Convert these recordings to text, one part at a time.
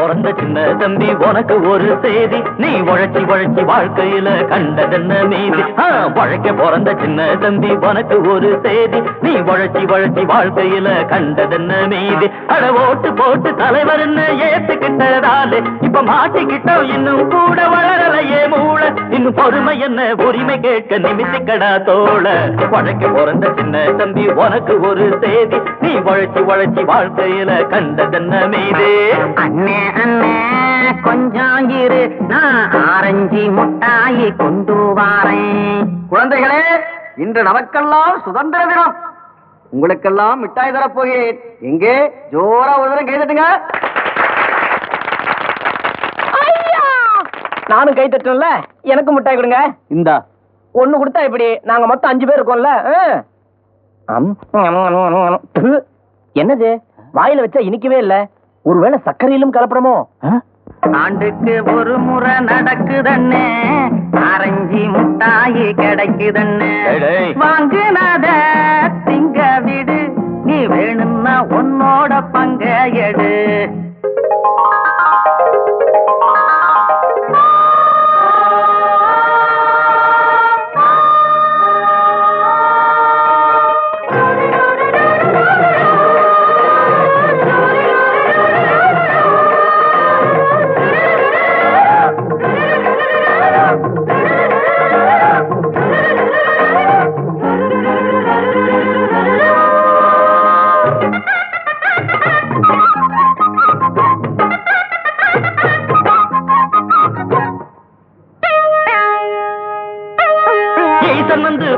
பிறந்த சின்ன தம்பி உனக்கு ஒரு செய்தி. நீ உழைச்சி உழைச்சி வாழ்க்கையில கண்டதென்ன மீதி? உழைக்க பிறந்த சின்ன தம்பி உனக்கு ஒரு செய்தி. நீ உழைச்சி உழைச்சி வாழ்க்கையில கண்டதென்ன மீதி? அட ஓட்டு போட்டு தலைவர்னு ஏத்துக்கிட்டதாலே? இப்ப மாட்டிக்கிட்டோம் இன்னும் கூட வளரலையே மூள. இன்னும் பொறுமை என்ன உரிமை கேட்க நிமித்திக்கடா தோழ உழைக்க பிறந்த சின்ன தம்பி உனக்கு ஒரு செய்தி. நீ உழைச்சி உழைச்சி வாழ்க்கையில கண்டதென்ன மீதே? அண்ணே கொஞ்சம் இரு நான் ஆரஞ்சு முட்டாயி கொண்டு வாரேன். குழந்தைகளே இன்று நமக்கெல்லாம் சுதந்திர தினம். உங்களுக்கெல்லாம் மிட்டாய் தரப் போகிறேன் எங்கே? ஜோரா ஒரு தரம் கைதட்டுங்க நானும் கை தட்டல எனக்கு மிட்டாய் கொடுங்க. இந்தா. ஒண்ணு கொடுத்தா இப்படி நாங்க மொத்தம் அஞ்சு பேர் இருக்கோம்ல. என்னது? வாயில வச்சா இனிக்கவே இல்ல. ஒருவேளை சர்க்கரையிலும் கலப்படமோ? ஆண்டுக்கு ஒரு முறை நடக்குதண்ணே. ஆரஞ்சு முட்டாயி கிடைக்குதண்ணே. வாங்குனத திங்க விடு. நீ வேணும்னா உன்னோட பங்க எடு.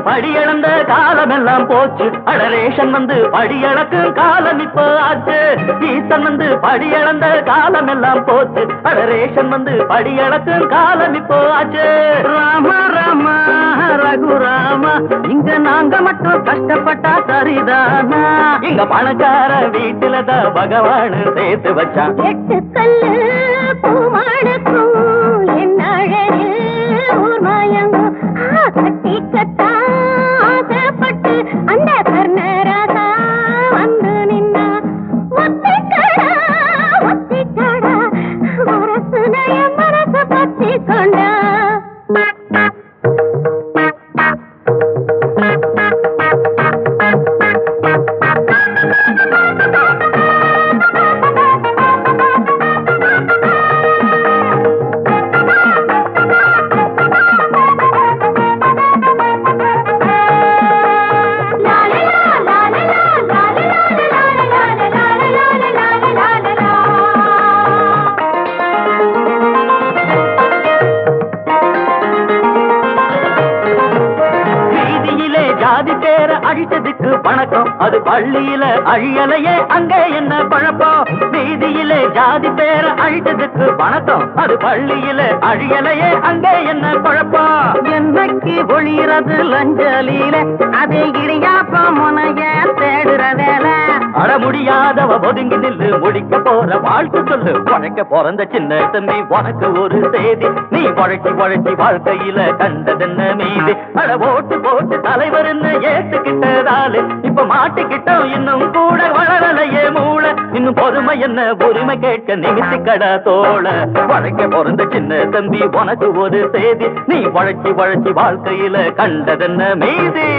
ஈசன் வந்து படியளந்த காலமெல்லாம் போச்சு. அடரேஷன் வந்து படியளக்கும் காலம் இப்போ ஆச்சு. ஈசன் வந்து படியளந்த காலமெல்லாம் போச்சு. அடரேஷன் வந்து படியளக்கும் காலம் இப்போ ஆச்சு. ராம ராம ரகுராம இங்க நாங்க மட்டும் கஷ்டப்பட்டா சரிதானா? இங்க பணக்கார வீட்டுல தான் பகவான் சேர்த்து வச்சான். எட்டு கல்லு பூமாடுக்கும் வீதியிலே ஜாதி பேர அழித்ததுக்கு வணக்கம். அது பள்ளியில அழியலையே அங்கே என்ன குழப்பம்? வீதியிலே ஜாதி பேர அழித்ததுக்கு வணக்கம். அது பள்ளியில அழியலையே அங்கே என்ன குழப்பம்? என்னைக்கு ஒளிறது லஞ்சலியில அதே இடியாப்ப முனைய கதவ ஒதுங்கி நில்லு முடிக்க போற வாழ்த்து சொல்லு. உழைக்க பிறந்த சின்ன தம்பி உனக்கு ஒரு செய்தி. நீ உழைச்சி உழைச்சி வாழ்க்கையில கண்டதென்ன மீதி? அட ஓட்டு போட்டு தலைவர் என்ன ஏத்துக்கிட்டதாலே இப்ப மாட்டிக்கிட்டோம் இன்னும் கூட வளரலையே மூளை. இன்னும் பொறுமை என்ன உரிமை கேட்க நிமித்தி நிமித்திக்கடா தோழ உழைக்க பிறந்த சின்ன தம்பி உனக்கு ஒரு செய்தி. நீ உழைச்சி உழைச்சி வாழ்க்கையில கண்டதென்ன மீதி?